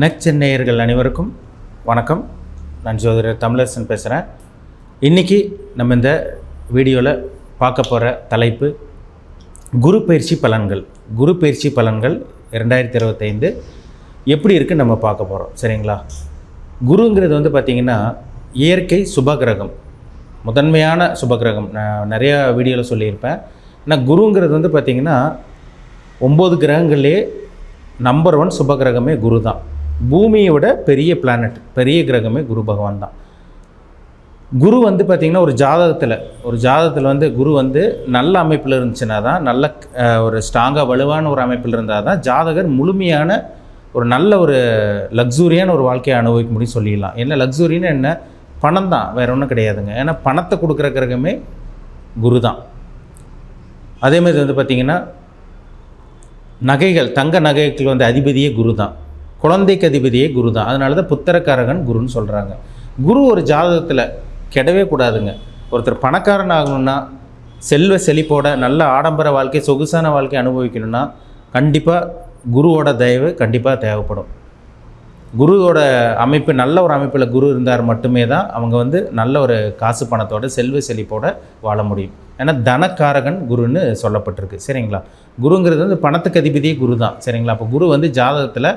நெச்சென்னையர்கள் அனைவருக்கும் வணக்கம். நான் ஜோதிடர் தமிழரசன் பேசுகிறேன் இன்றைக்கி நம்ம இந்த வீடியோவில் பார்க்க போகிற தலைப்பு குரு பயிற்சி பலன்கள். குரு பயிற்சி பலன்கள் ரெண்டாயிரத்தி இருபத்தைந்து எப்படி இருக்குன்னு நம்ம பார்க்க போகிறோம் சரிங்களா? குருங்கிறது வந்து பார்த்திங்கன்னா இயற்கை சுபகிரகம். முதன்மையான சுபகிரகம். நான் நிறையா வீடியோவில் சொல்லியிருப்பேன். ஆனால் குருங்கிறது வந்து பார்த்திங்கன்னா ஒம்பது கிரகங்கள்லேயே நம்பர் ஒன் சுபகிரகமே குரு தான் பூமியை விட பெரிய பிளானட் பெரிய கிரகமே குரு பகவான் தான். குரு வந்து பார்த்திங்கன்னா ஒரு ஜாதகத்தில் ஒரு ஜாதகத்தில் வந்து குரு வந்து நல்ல அமைப்பில் இருந்துச்சுன்னா தான் நல்ல ஒரு ஸ்ட்ராங்காக வலுவான ஒரு அமைப்பில் இருந்தால் தான் ஜாதகர் முழுமையான ஒரு நல்ல ஒரு லக்ஸூரியான ஒரு வாழ்க்கையை அனுபவிக்க முடியும் சொல்லிடலாம். என்ன லக்ஸூரின்னு என்ன? பணம் தான் வேறு ஒன்றும் கிடையாதுங்க. ஏன்னா பணத்தை கொடுக்குற கிரகமே குரு தான். அதே மாதிரி வந்து பார்த்திங்கன்னா நகைகள் தங்க நகைகள் வந்து அதிபதியே குரு தான். குழந்தைக்கு அதிபதியே குரு தான் அதனால தான் புத்திரக்காரகன் குருன்னு சொல்கிறாங்க குரு ஒரு ஜாதகத்தில் கெடவே கூடாதுங்க. ஒருத்தர் பணக்காரன் ஆகணும்னா செல்வ செழிப்போட நல்ல ஆடம்பர வாழ்க்கை சொகுசான வாழ்க்கை அனுபவிக்கணும்னா கண்டிப்பாக குருவோட தயவு கண்டிப்பாக தேவைப்படும். குருவோட அமைப்பு நல்ல ஒரு அமைப்பில் குரு இருந்தார் மட்டுமே தான் அவங்க வந்து நல்ல ஒரு காசு பணத்தோட செல்வ செழிப்போட வாழ முடியும். ஏன்னா தனக்காரகன் குருன்னு சொல்லப்பட்டிருக்கு. சரிங்களா? குருங்கிறது வந்து பணத்துக்கு அதிபதியே குரு தான் சரிங்களா? அப்போ குரு வந்து ஜாதகத்தில்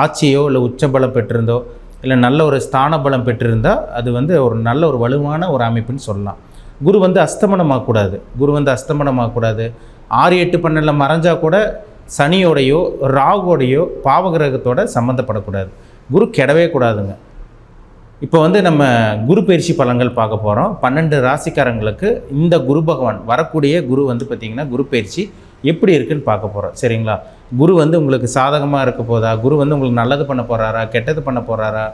ஆட்சியோ இல்லை உச்சபலம் பெற்றிருந்தோ இல்லை நல்ல ஒரு ஸ்தான பலம் பெற்றிருந்தால் அது வந்து ஒரு நல்ல ஒரு வலுவான ஒரு அமைப்புன்னு சொல்லலாம். குரு வந்து அஸ்தமனமாகக்கூடாது குரு வந்து அஸ்தமனமாகக்கூடாது ஆறு எட்டு பன்னெண்டில் மறைஞ்சால் கூட சனியோடையோ ராகுவோடையோ பாவகிரகத்தோட சம்மந்தப்படக்கூடாது குரு கெடவே கூடாதுங்க. இப்போ வந்து நம்ம குரு பயிற்சி பலன்கள் பார்க்க போகிறோம் பன்னெண்டு ராசிக்காரங்களுக்கு இந்த குரு பகவான் வரக்கூடிய குரு வந்து பார்த்திங்கன்னா குரு பயிற்சி எப்படி இருக்குன்னு பார்க்க போகிறோம் சரிங்களா? குரு வந்து உங்களுக்கு சாதகமாக இருக்க போதா? குரு வந்து உங்களுக்கு நல்லது பண்ண போகிறாரா கெட்டது பண்ண போகிறாரா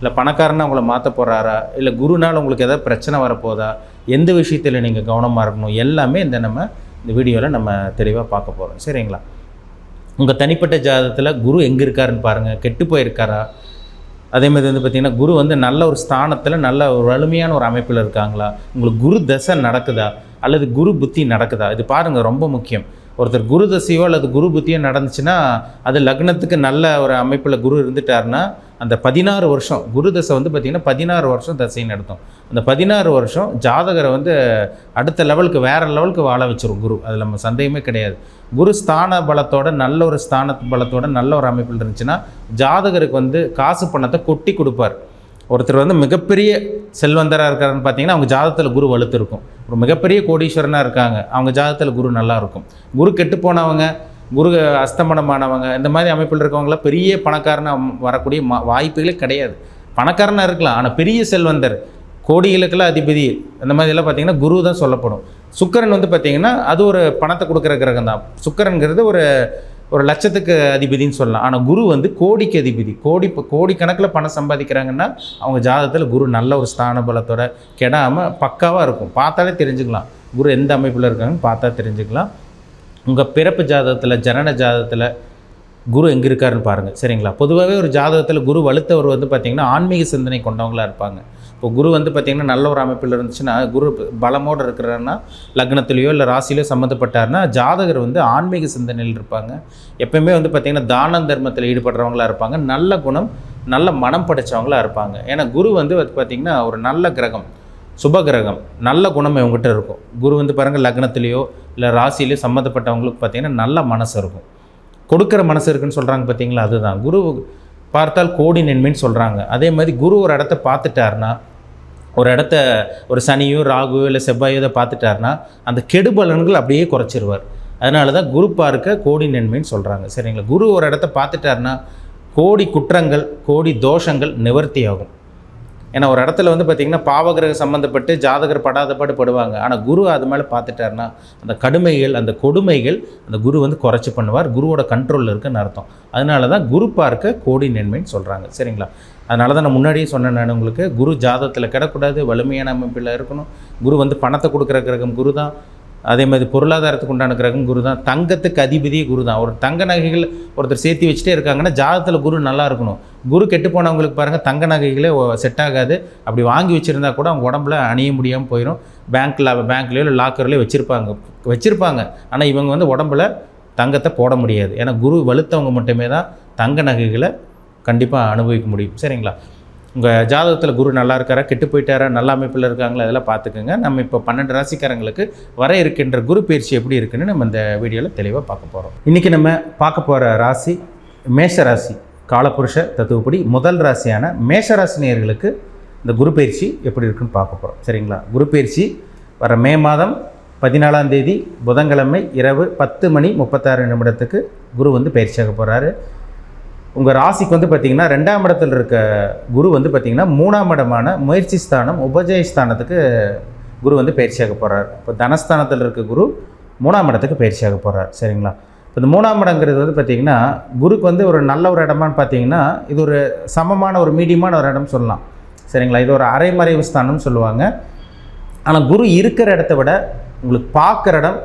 இல்லை பணக்காரனா உங்களை மாற்ற போகிறாரா இல்லை குருனால் உங்களுக்கு எதாவது பிரச்சனை வரப்போதா எந்த விஷயத்தில் நீங்கள் கவனமாக இருக்கணும்? எல்லாமே இந்த நம்ம இந்த வீடியோவில் நம்ம தெளிவாக பார்க்க போகிறோம் சரிங்களா? உங்கள் தனிப்பட்ட ஜாதகத்தில் குரு எங்கே இருக்காருன்னு பாருங்கள் கெட்டு போயிருக்காரா? அதே மாதிரி வந்து பார்த்திங்கன்னா குரு வந்து நல்ல ஒரு ஸ்தானத்தில் நல்ல ஒரு வலிமையான ஒரு அமைப்பில் இருக்காங்களா? உங்களுக்கு குரு தசை நடக்குதா? அல்லது குரு புத்தி நடக்குதா? இது பாருங்கள் ரொம்ப முக்கியம். ஒருத்தர் குரு தசையோ அல்லது குரு புத்தியோ நடந்துச்சுன்னா அது லக்னத்துக்கு நல்ல ஒரு அமைப்பில் குரு இருந்துட்டாருன்னா அந்த பதினாறு வருஷம் குரு தசை வந்து பார்த்திங்கன்னா பதினாறு வருஷம் தசை நடத்தும் அந்த பதினாறு வருஷம் ஜாதகரை வந்து அடுத்த லெவலுக்கு வேறு லெவலுக்கு வாழ வச்சிரும் குரு. அதில் நம்ம சந்தேகமே கிடையாது. குரு ஸ்தான பலத்தோட நல்ல ஒரு ஸ்தான பலத்தோட நல்ல ஒரு அமைப்பில் இருந்துச்சுன்னா ஜாதகருக்கு வந்து காசு பணத்தை கொட்டி கொடுப்பார். ஒருத்தர் வந்து மிகப்பெரிய செல்வந்தராக இருக்காருன்னு பார்த்தீங்கன்னா அவங்க ஜாதத்தில் குரு வலுத்து இருக்கும் ஒரு மிகப்பெரிய கோடீஸ்வரனாக இருக்காங்க. அவங்க ஜாதகத்தில் குரு நல்லா இருக்கும் குரு கெட்டு போனவங்க குரு அஸ்தமனமானவங்க இந்த மாதிரி அமைப்பில் இருக்கவங்களாம் பெரிய பணக்காரனாக வரக்கூடிய மா வாய்ப்புகளே கிடையாது. பணக்காரனாக இருக்கலாம். ஆனால் பெரிய செல்வந்தர் கோடிகளுக்கெல்லாம் அதிபதி அந்த மாதிரிலாம் பார்த்தீங்கன்னா குரு தான் சொல்லப்படும். சுக்கரன் வந்து பார்த்தீங்கன்னா அது ஒரு பணத்தை கொடுக்குற கிரகம் தான் சுக்கரங்கிறது ஒரு ஒரு லட்சத்துக்கு அதிபதின்னு சொல்லலாம். ஆனால் குரு வந்து கோடிக்கு அதிபதி. கோடி கோடிக்கணக்கில் பணம் சம்பாதிக்கிறாங்கன்னா அவங்க ஜாதகத்தில் குரு நல்ல ஒரு ஸ்தான பலத்தோட கெடாமல் பக்காவாக இருக்கும். பார்த்தாலே தெரிஞ்சுக்கலாம். குரு எந்த அமைப்பில் இருக்காங்கன்னு பார்த்தா தெரிஞ்சுக்கலாம். உங்கள் பிறப்பு ஜாதகத்தில் ஜனன ஜாதகத்தில் குரு எங்கே இருக்காருன்னு பாருங்கள் சரிங்களா? பொதுவாகவே ஒரு ஜாதகத்தில் குரு வலுத்தவர் வந்து பார்த்திங்கன்னா ஆன்மீக சிந்தனை கொண்டவங்களா இருப்பாங்க. இப்போ குரு வந்து பார்த்திங்கன்னா நல்ல ஒரு அமைப்பில் இருந்துச்சுன்னா குரு பலமோடு இருக்கிறாருன்னா லக்னத்துலேயோ இல்லை ராசிலையோ சம்மந்தப்பட்டாருன்னா ஜாதகர் வந்து ஆன்மீக சிந்தனையில் இருப்பாங்க. எப்பயுமே வந்து பார்த்திங்கன்னா தான தர்மத்தில் ஈடுபடுறவங்களா இருப்பாங்க. நல்ல குணம் நல்ல மனம் படைச்சவங்களா இருப்பாங்க. ஏன்னா குரு வந்து பார்த்திங்கன்னா ஒரு நல்ல கிரகம் சுப கிரகம் நல்ல குணம் இவங்ககிட்ட இருக்கும். குரு வந்து பாருங்கள் லக்னத்துலேயோ இல்லை ராசிலேயோ சம்மந்தப்பட்டவங்களுக்கு பார்த்திங்கன்னா நல்ல மனசு இருக்கும். கொடுக்குற மனசு இருக்குன்னு சொல்கிறாங்க பார்த்தீங்களா அதுதான். குரு பார்த்தால் கோடி நன்மைன்னு சொல்கிறாங்க அதே மாதிரி குரு ஒரு இடத்த பார்த்துட்டாருன்னா ஒரு இடத்த ஒரு சனியோ ராகுவோ இல்லை செவ்வாயோ இதை பார்த்துட்டாருன்னா அந்த கெடுபலன்கள் அப்படியே குறைச்சிருவார். அதனால தான் குரு பார்க்க கோடி நன்மைன்னு சொல்கிறாங்க சரிங்களா? குரு ஒரு இடத்த பார்த்துட்டாருன்னா கோடி குற்றங்கள் கோடி தோஷங்கள் நிவர்த்தி ஆகும் ஏன்னா ஒரு இடத்துல வந்து பார்த்திங்கன்னா பாவகிரக சம்மந்தப்பட்டு ஜாதகர் படாத பாடு படுவாங்க. ஆனால் குரு அது மேலே பார்த்துட்டாருன்னா அந்த கடுமைகள் அந்த கொடுமைகள் அந்த குரு வந்து குறைச்சி பண்ணுவார். குருவோட கண்ட்ரோலில் இருக்குன்னு அர்த்தம். அதனால தான் குரு பார்க்க கோடி நன்மைன்னு சொல்கிறாங்க சரிங்களா? அதனால தான் நான் முன்னாடியே சொன்னேன் நான் உங்களுக்கு. குரு ஜாதகத்தில் கிடக்கூடாது வலிமையான அமைப்பில் இருக்கணும். குரு வந்து பணத்தை கொடுக்குற கிரகம் குரு தான் அதே மாதிரி பொருளாதாரத்துக்கு உண்டான கிரகம் குரு தான் தங்கத்துக்கு அதிபதியே குரு தான் ஒரு தங்க நகைகள் ஒருத்தர் சேர்த்து வச்சுட்டே இருக்காங்கன்னா ஜாதத்தில் குரு நல்லா இருக்கணும். குரு கெட்டு போனவங்களுக்கு பாருங்கள் தங்க நகைகளே செட் ஆகாது. அப்படி வாங்கி வச்சுருந்தா கூட அவங்க உடம்புல அணிய முடியாமல் போயிடும் பேங்க்கில் பேங்க்லேயோ இல்லை லாக்கர்லேயோ வச்சுருப்பாங்க. வச்சுருப்பாங்க. ஆனால் இவங்க வந்து உடம்புல தங்கத்தை போட முடியாது. ஏன்னா குரு வலுத்தவங்க மட்டுமே தான் தங்க நகைகளை கண்டிப்பாக அனுபவிக்க முடியும். சரிங்களா? உங்கள் ஜாதகத்தில் குரு நல்லா இருக்காரா? கெட்டு போயிட்டாரா? நல்ல அமைப்பில் இருக்காங்களா? இதெல்லாம் பார்த்துக்கோங்க. நம்ம இப்போ பன்னெண்டு ராசிக்காரங்களுக்கு வர இருக்கின்ற குரு பயிற்சி எப்படி இருக்குன்னு நம்ம இந்த வீடியோவில் தெளிவாக பார்க்க போகிறோம் இன்றைக்கி நம்ம பார்க்க போகிற ராசி மேஷ ராசி காலபுருஷ தத்துவப்படி முதல் ராசியான மேஷ ராசினியர்களுக்கு இந்த குரு பயிற்சி எப்படி இருக்குன்னு பார்க்க போகிறோம் சரிங்களா? குரு பயிற்சி வர மே மாதம் பதினாலாம் தேதி புதன்கிழமை இரவு பத்து மணி முப்பத்தாறு நிமிடத்துக்கு குரு வந்து பயிற்சியாக போகிறாரு உங்கள் ராசிக்கு வந்து பார்த்திங்கன்னா ரெண்டாம் இடத்துல இருக்க குரு வந்து பார்த்திங்கன்னா மூணாம் இடமான முயற்சி ஸ்தானம் உபஜய ஸ்தானத்துக்கு குரு வந்து பயிற்சியாக போகிறார் இப்போ தனஸ்தானத்தில் இருக்க குரு மூணாம் இடத்துக்கு பயிற்சியாக போகிறார் சரிங்களா? இப்போ இந்த மூணாம் இடங்கிறது வந்து பார்த்திங்கன்னா குருக்கு வந்து ஒரு நல்ல ஒரு இடமான்னு பார்த்தீங்கன்னா இது ஒரு சமமான ஒரு மீடியமான ஒரு இடம் சொல்லலாம். சரிங்களா? இது ஒரு அரைமறைவு ஸ்தானம்னு சொல்லுவாங்க. ஆனால் குரு இருக்கிற இடத்த விட உங்களுக்கு பார்க்குற இடம்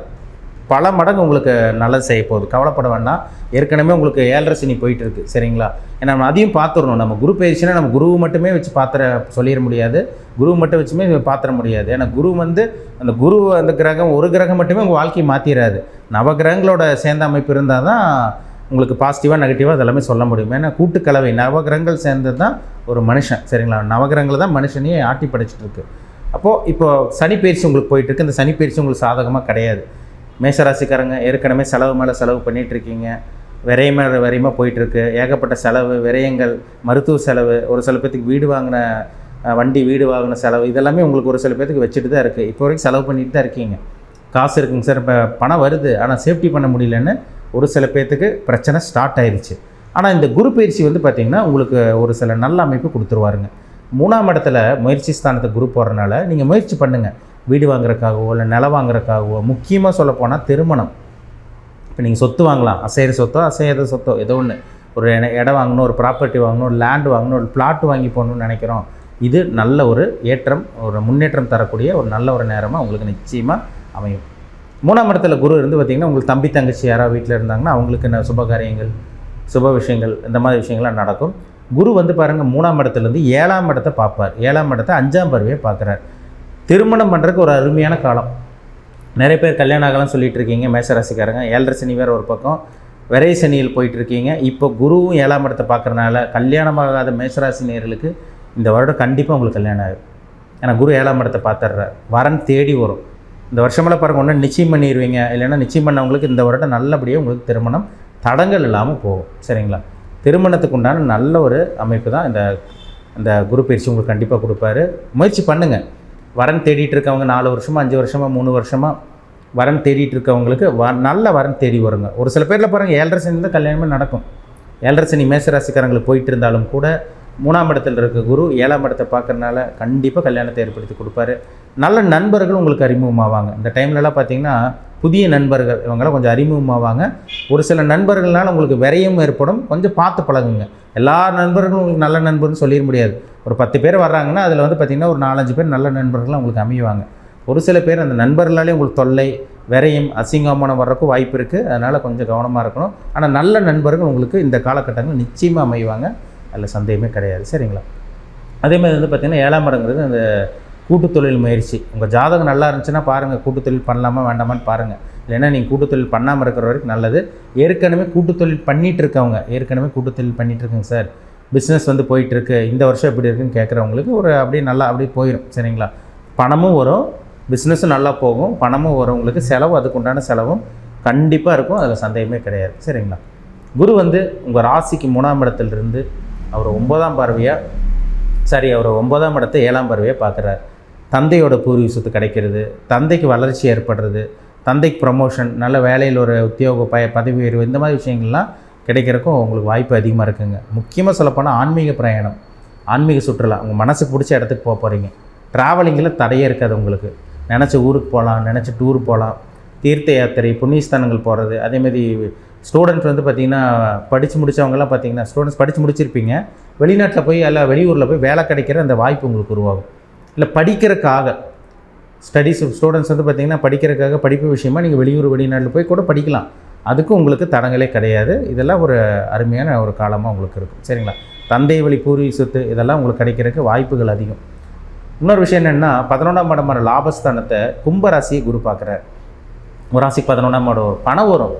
பல மடங்கு உங்களுக்கு நல்லது செய்ய போகுது. கவலைப்பட வேண்டாம். ஏற்கனவே உங்களுக்கு ஏழரை சனி போயிட்டு இருக்கு சரிங்களா? ஏன்னா நம்ம அதையும் பார்த்துடணும். நம்ம குரு பயிற்சினா நம்ம குருவை மட்டுமே வச்சு பாத்திர சொல்லிட முடியாது. குரு மட்டும் வச்சுமே பாத்திர முடியாது. ஏன்னா குரு வந்து அந்த குரு அந்த கிரகம் ஒரு கிரகம் மட்டுமே உங்கள் வாழ்க்கையை மாற்றிடாது நவ கிரகங்களோட சேர்ந்த அமைப்பு இருந்தால் தான் உங்களுக்கு பாசிட்டிவாக நெகட்டிவாக அதெல்லாமே சொல்ல முடியும். ஏன்னா கூட்டுக்கலவை நவகிரகங்கள் சேர்ந்தது தான் ஒரு மனுஷன் சரிங்களா? நவகிரகங்கள் தான் மனுஷனையே ஆட்டி படைச்சிட்டு இருக்கு. அப்போது இப்போ சனி பயிற்சி உங்களுக்கு போயிட்டு இருக்கு இந்த சனி பயிற்சி உங்களுக்கு சாதகமாக கிடையாது. மேசராசிக்காரங்க ஏற்கனவே செலவு மேலே செலவு பண்ணிகிட்ருக்கீங்க இருக்கீங்க மேலே விரையமாக போயிட்டுருக்கு. ஏகப்பட்ட செலவு விரயங்கள் மருத்துவ செலவு ஒரு சில பேர்த்துக்கு வீடு வாங்கின வண்டி வீடு வாங்கின செலவு இதெல்லாமே உங்களுக்கு ஒரு சில பேர்த்துக்கு வச்சுட்டு தான் இருக்குது இப்போ வரைக்கும் செலவு பண்ணிட்டு தான் இருக்கீங்க. காசு இருக்குங்க சார். இப்போ பணம் வருது. ஆனால் சேஃப்டி பண்ண முடியலன்னு ஒரு சில பேர்த்துக்கு பிரச்சனை ஸ்டார்ட் ஆயிடுச்சு ஆனால் இந்த குரு பயிற்சி வந்து பார்த்திங்கன்னா உங்களுக்கு ஒரு சில நல்ல அமைப்பு கொடுத்துருவாருங்க. மூணாம் இடத்துல முயற்சி ஸ்தானத்தை குரு போடுறனால நீங்கள் முயற்சி பண்ணுங்கள் வீடு வாங்குறதுக்காகவோ இல்லை நிலம் வாங்குறதுக்காகவோ முக்கியமாக சொல்லப்போனால் திருமணம். இப்போ நீங்கள் சொத்து வாங்கலாம். அசைகிற சொத்தோ அசையாத சொத்தோ ஏதோ ஒன்று ஒரு இடம் வாங்கணும் ஒரு ப்ராப்பர்ட்டி வாங்கணும் ஒரு லேண்ட் வாங்கணும் ஒரு பிளாட் வாங்கி போகணும்னு நினைக்கிறோம். இது நல்ல ஒரு ஏற்றம் ஒரு முன்னேற்றம் தரக்கூடிய ஒரு நல்ல ஒரு நேரமாக உங்களுக்கு நிச்சயமாக அமையும். மூணாம் இடத்துல குரு இருந்து பார்த்திங்கன்னா உங்களுக்கு தம்பி தங்கச்சி யாராவது வீட்டில் இருந்தாங்கன்னா அவங்களுக்கு என்ன சுபகாரியங்கள் சுப விஷயங்கள் இந்த மாதிரி விஷயங்கள்லாம் நடக்கும். குரு வந்து பாருங்கள் மூணாம் இடத்துலேருந்து ஏழாம் இடத்தை பார்ப்பார். ஏழாம் இடத்தை அஞ்சாம் பருவையை பார்க்குறார். திருமணம் பண்ணுறதுக்கு ஒரு அருமையான காலம். நிறைய பேர் கல்யாணம் ஆகலாம் சொல்லிட்டு இருக்கீங்க மேசராசிக்காரங்க ஏழரை சனி வேறு ஒரு பக்கம். விரை சனியில் போயிட்டுருக்கீங்க இப்போ குருவும் ஏழாம் இடத்தை பார்க்குறனால கல்யாணமாகாத மேசராசி நேர்களுக்கு இந்த வருடம் கண்டிப்பாக உங்களுக்கு கல்யாணம் ஆகும். ஏன்னா குரு ஏழாம் இடத்தை பார்த்துட்றார். வரன் தேடி வரும். இந்த வருஷமெல்லாம் பாருங்கள் ஒன்று நிச்சயம் பண்ணிடுவீங்க இல்லைன்னா நிச்சயம் பண்ணவங்களுக்கு இந்த வருடம் நல்லபடியாக உங்களுக்கு திருமணம் தடங்கள் இல்லாமல் போகும். சரிங்களா? திருமணத்துக்கு உண்டான நல்ல ஒரு அமைப்பு தான் இந்த இந்த குரு பயிற்சி உங்களுக்கு கண்டிப்பாக கொடுப்பாரு. முயற்சி பண்ணுங்கள் வரன் தேடிட்டு இருக்கவங்க நாலு வருஷமா அஞ்சு வருஷமாக மூணு வருஷமாக வரன் தேடிட்டு இருக்கவங்களுக்கு வ நல்ல வரன் தேடி வருங்க. ஒரு சில பேரில் பாருங்கள் ஏழரை சனி தான் கல்யாணமே நடக்கும். ஏழரை சனி மேசராசிக்காரங்களுக்கு போயிட்டு இருந்தாலும் கூட மூணாம் இடத்துல இருக்க குரு ஏழாம் இடத்தை பார்க்கறனால கண்டிப்பாக கல்யாணத்தை ஏற்படுத்தி கொடுப்பாரு. நல்ல நண்பர்கள் உங்களுக்கு அறிமுகமாவாங்க. இந்த டைம்லலாம் பார்த்தீங்கன்னா புதிய நண்பர்கள் இவங்கெல்லாம் கொஞ்சம் அறிமுகமாவாங்க. ஒரு சில நண்பர்கள்னால உங்களுக்கு விரையும் ஏற்படும். கொஞ்சம் பார்த்து பழகுங்க. எல்லா நண்பர்களும் உங்களுக்கு நல்ல நண்பர்னு சொல்லிட முடியாது. ஒரு பத்து பேர் வர்றாங்கன்னா அதில் வந்து பார்த்திங்கன்னா ஒரு நாலஞ்சு பேர் நல்ல நண்பர்களாக உங்களுக்கு அமையுவாங்க ஒரு சில பேர் அந்த நண்பர்களாலே உங்களுக்கு தொல்லை விரையும் அசிங்கமானம் வர்றதுக்கும் வாய்ப்பு இருக்குது அதனால் கொஞ்சம் கவனமாக இருக்கணும். ஆனால் நல்ல நண்பர்கள் உங்களுக்கு இந்த காலகட்டங்கள் நிச்சயமாக அமைவாங்க. அதில் சந்தேகமே கிடையாது. சரிங்களா? அதே மாதிரி வந்து பார்த்திங்கன்னா ஏழாம் இடங்கிறது அந்த கூட்டுத்தொழில் முயற்சி. உங்கள் ஜாதகம் நல்லா இருந்துச்சுன்னா பாருங்கள் கூட்டுத்தொழில் பண்ணலாமா வேண்டாமான்னு பாருங்கள் இல்லைன்னா நீங்கள் கூட்டுத்தொழில் பண்ணாமல் இருக்கிற வரைக்கும் நல்லது. ஏற்கனவே கூட்டுத்தொழில் பண்ணிகிட்டு இருக்கவங்க ஏற்கனவே கூட்டுத்தொழில் பண்ணிகிட்டு இருக்கேங்க சார். பிஸ்னஸ் வந்து போயிட்டுருக்கு. இந்த வருஷம் எப்படி இருக்குன்னு கேட்குறவங்களுக்கு ஒரு அப்படியே நல்லா அப்படியே போயிடும் சரிங்களா? பணமும் வரும் பிஸ்னஸும் நல்லா போகும் பணமும் வரும். உங்களுக்கு செலவு அதுக்கு உண்டான செலவும் கண்டிப்பாக இருக்கும். அதில் சந்தேகமே கிடையாது சரிங்களா? குரு வந்து உங்கள் ராசிக்கு மூணாம் இடத்துலேருந்து அவர் ஒன்பதாம் பார்வையாக சரி அவர் ஒன்பதாம் இடத்தை ஏழாம் பார்வையாக பார்க்குறாரு தந்தையோட பூர்வீக சொத்து கிடைக்கிறது தந்தைக்கு வளர்ச்சி ஏற்படுறது தந்தைக்கு ப்ரமோஷன் நல்ல வேலையில் ஒரு உத்தியோக பய பதவி உயர்வு இந்த மாதிரி விஷயங்கள்லாம் கிடைக்கிறக்கும் உங்களுக்கு வாய்ப்பு அதிகமாக இருக்குங்க. முக்கியமாக சொல்லப்போனால் ஆன்மீக பிரயாணம் ஆன்மீக சுற்றுலா. உங்கள் மனசுக்கு பிடிச்ச இடத்துக்கு போக போகிறீங்க ட்ராவலிங்கில் தடையே இருக்காது உங்களுக்கு. நினச்ச ஊருக்கு போகலாம் நினச்ச டூர் போகலாம் தீர்த்த யாத்திரை புண்ணியஸ்தானங்கள் போகிறது அதேமாதிரி ஸ்டூடெண்ட் வந்து பார்த்திங்கன்னா படித்து முடித்தவங்கலாம் பார்த்தீங்கன்னா ஸ்டூடெண்ட்ஸ் படித்து முடிச்சிருப்பீங்க. வெளிநாட்டில் போய் அல்ல வெளியூரில் போய் வேலை கிடைக்கிற அந்த வாய்ப்பு உங்களுக்கு உருவாகும். இல்லை படிக்கிறதுக்காக. ஸ்டடீஸ் ஸ்டூடெண்ட்ஸ் வந்து பார்த்திங்கன்னா படிக்கிறதுக்காக படிப்பு விஷயமா நீங்கள் வெளியூர் வெளிநாட்டில் போய் கூட படிக்கலாம். அதுக்கும் உங்களுக்கு தடங்களே கிடையாது. இதெல்லாம் ஒரு அருமையான ஒரு காலமாக உங்களுக்கு இருக்கும். சரிங்களா? தந்தை வழி பூர்வீக சொத்து இதெல்லாம் உங்களுக்கு கிடைக்கிறதுக்கு வாய்ப்புகள் அதிகம். இன்னொரு விஷயம் என்னென்னா பதினொன்றாம் இடமான லாபஸ்தானத்தை கும்பராசியை குரு பார்க்குறார். ஒரு ராசிக்கு பதினொன்றாம் இடம் வரும். பணம் வரும்.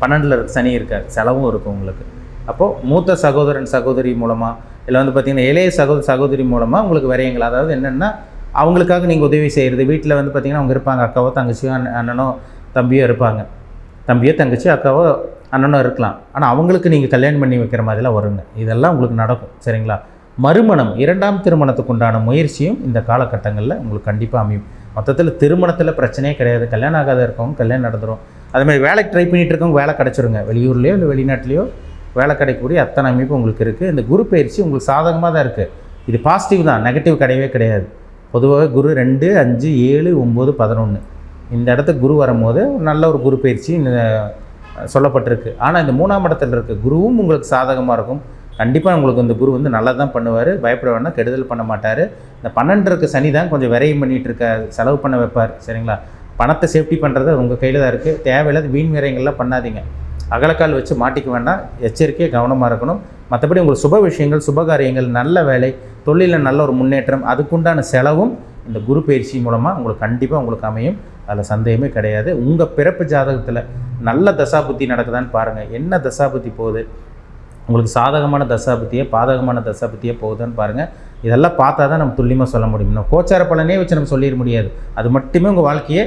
பன்னெண்டில் சனி இருக்கார். செலவும் இருக்கும் உங்களுக்கு. அப்போது மூத்த சகோதரன் சகோதரி மூலமாக இல்லை வந்து பார்த்திங்கன்னா இளைய சகோதர சகோதரி மூலமாக உங்களுக்கு வரையங்கள் அதாவது என்னென்னா அவங்களுக்காக நீங்கள் உதவி செய்கிறது வீட்டில் வந்து பார்த்திங்கன்னா அவங்க இருப்பாங்க. அக்காவோ தங்கச்சியோ அண்ணனோ தம்பியோ இருப்பாங்க. தம்பியோ தங்கச்சி அக்காவோ அண்ணனோ இருக்கலாம். ஆனால் அவங்களுக்கு நீங்கள் கல்யாணம் பண்ணி வைக்கிற மாதிரிலாம் வருங்க. இதெல்லாம் உங்களுக்கு நடக்கும். சரிங்களா? மறுமணம் இரண்டாம் திருமணத்துக்கு உண்டான முயற்சியும் இந்த காலகட்டங்களில் உங்களுக்கு கண்டிப்பாக அமையும். மொத்தத்தில் திருமணத்தில் பிரச்சனையே கிடையாது. கல்யாணம் ஆகாத இருக்கவங்க கல்யாணம் நடந்துடும் அதுமாதிரி வேலைக்கு ட்ரை பண்ணிகிட்டு இருக்கவங்க வேலை கிடச்சிருங்க. வெளியூர்லேயோ இல்லை வெளிநாட்டிலையோ வேலை கிடைக்கக்கூடிய அத்தனை அமைப்பு உங்களுக்கு இருக்குது இந்த குரு பயிற்சி உங்களுக்கு சாதகமாக தான் இருக்குது இது பாசிட்டிவ் தான் நெகட்டிவ் கிடையவே கிடையாது. பொதுவாக குரு ரெண்டு அஞ்சு ஏழு ஒம்பது பதினொன்று இந்த இடத்துக்கு குரு வரும்போது நல்ல ஒரு குரு பயிற்சி சொல்லப்பட்டிருக்கு. ஆனால் இந்த மூணாம் இடத்துல இருக்க குருவும் உங்களுக்கு சாதகமாக இருக்கும். கண்டிப்பாக உங்களுக்கு இந்த குரு வந்து நல்லா தான் பண்ணுவார். பயப்பட வேணாம் கெடுதல் பண்ண மாட்டார். இந்த பன்னெண்டு இருக்க சனி தான் கொஞ்சம் விரையும் பண்ணிகிட்டு இருக்க செலவு பண்ண வைப்பார். சரிங்களா? பணத்தை சேஃப்டி பண்ணுறது உங்கள் கையில் தான் இருக்குது தேவையில்லாத வீண் விரயங்கள்லாம் பண்ணாதீங்க. அகலக்கால் வச்சு மாட்டிக்க வேண்டாம் எச்சரிக்கையாக கவனமாக இருக்கணும். மற்றபடி உங்களுக்கு சுப விஷயங்கள் சுபகாரியங்கள் நல்ல வேலை தொழிலில் நல்ல ஒரு முன்னேற்றம் அதுக்குண்டான செலவும் இந்த குரு பயிற்சி மூலமாக உங்களுக்கு கண்டிப்பாக உங்களுக்கு அமையும். அதில் சந்தேகமே கிடையாது. உங்கள் பிறப்பு ஜாதகத்தில் நல்ல தசாபுத்தி நடக்குதான்னு பாருங்கள் என்ன தசாபுத்தி போகுது? உங்களுக்கு சாதகமான தசாபுத்தியே பாதகமான தசாபுத்தியே போகுதுன்னு பாருங்கள் இதெல்லாம் பார்த்தா தான் நம்ம துல்லியமாக சொல்ல முடியும். நம்ம கோச்சார பலனே வச்சு நம்ம சொல்லிட முடியாது. அது மட்டுமே உங்கள் வாழ்க்கையை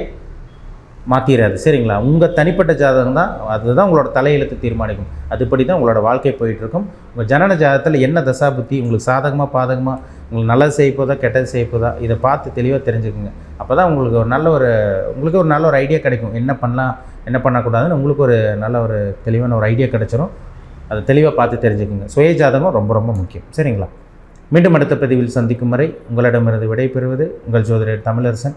மாற்றிடாது சரிங்களா? உங்கள் தனிப்பட்ட ஜாதகம் தான் அதுதான் உங்களோட தலையெழுத்து தீர்மானிக்கும். அதுபடி தான் உங்களோட வாழ்க்கை போயிட்டுருக்கும். உங்கள் ஜனன ஜாதகத்தில் என்ன தசாபுத்தி உங்களுக்கு சாதகமாக பாதகமாக உங்களுக்கு நல்லது செய்ய கெட்டது செய்ய இதை பார்த்து தெளிவாக தெரிஞ்சுக்குங்க. அப்போ தான் உங்களுக்கு ஒரு நல்ல ஒரு உங்களுக்கு ஒரு நல்ல ஒரு ஐடியா கிடைக்கும். என்ன பண்ணலாம் என்ன பண்ணக்கூடாதுன்னு உங்களுக்கு ஒரு நல்ல ஒரு தெளிவான ஒரு ஐடியா கிடைச்சிரும். அதை தெளிவாக பார்த்து தெரிஞ்சுக்குங்க. சுய ஜாதகம் ரொம்ப ரொம்ப முக்கியம். சரிங்களா? மீண்டும் அடுத்த பதிவில் சந்திக்கும் வரை உங்களிடமிருந்து விடைபெறுவது உங்கள் ஜோதிடர் தமிழரசன்.